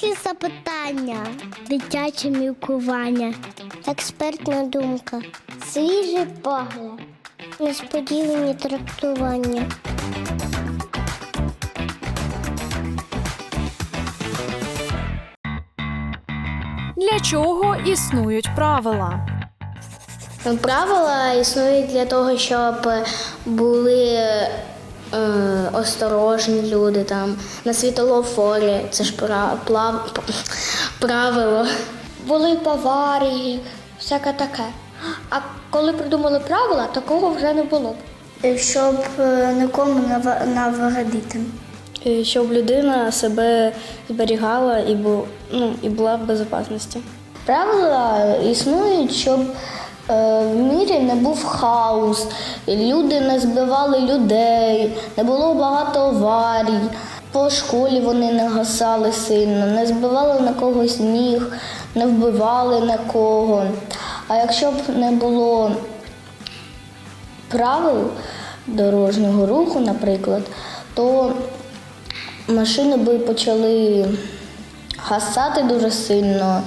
Дорослі запитання, дитяче мілкування, експертна думка, свіжий погляд, несподівані трактування. Для чого існують правила? Правила існують для того, щоб були е, осторожні люди там на світлофорі. Це ж пра- плав- правило. Були б аварії, всяке таке. А коли придумали правила, такого вже не було б. Щоб нікому не навредити. щоб людина себе зберігала і, бу, ну, і була в безпечності. Правила існують, щоб е, в мірі не був хаос, люди не збивали людей, не було багато аварій. По школі вони не гасали сильно, не збивали на когось ніг, не вбивали на кого. А якщо б не було правил дорожнього руху, наприклад, то машини би почали гасати дуже сильно.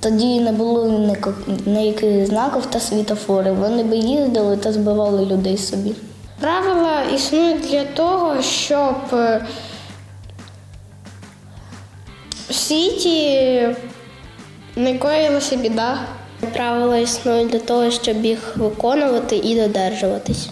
Тоді не було ніяких знаків та світофорів. Вони би їздили та збивали людей собі. Правила існують для того, щоб е, в світі не коїлася біда. Правила існують для того, щоб їх виконувати і додержуватись.